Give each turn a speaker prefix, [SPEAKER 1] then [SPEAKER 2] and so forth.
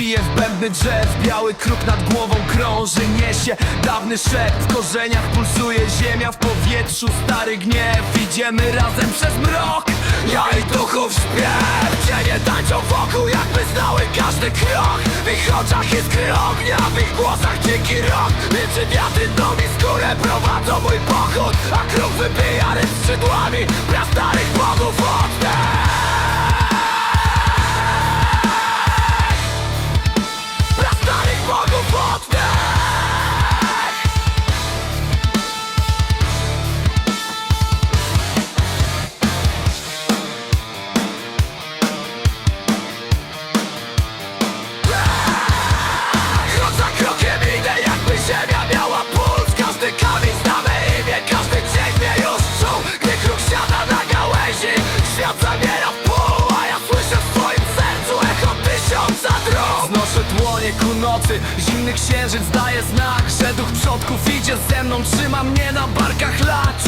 [SPEAKER 1] śpiew bębny drzew. Biały kruk nad głową krąży, niesie Dawny szept. W korzeniach pulsuje ziemia w powietrzu Stary gniew, idziemy razem przez mrok Ja i duchów śpiew. Cienie tańczą wokół jakby znały każdy krok. W ich oczach iskry ognia, w ich głosach dziki rok. Między wiatry nogi skórę prowadzą mój pochód A kruk wybija rym skrzydłami. Prastarych bogów Znoszę dłonie ku nocy, zimny księżyc daje znak Że duch przodków idzie ze mną, trzyma mnie na barkach lat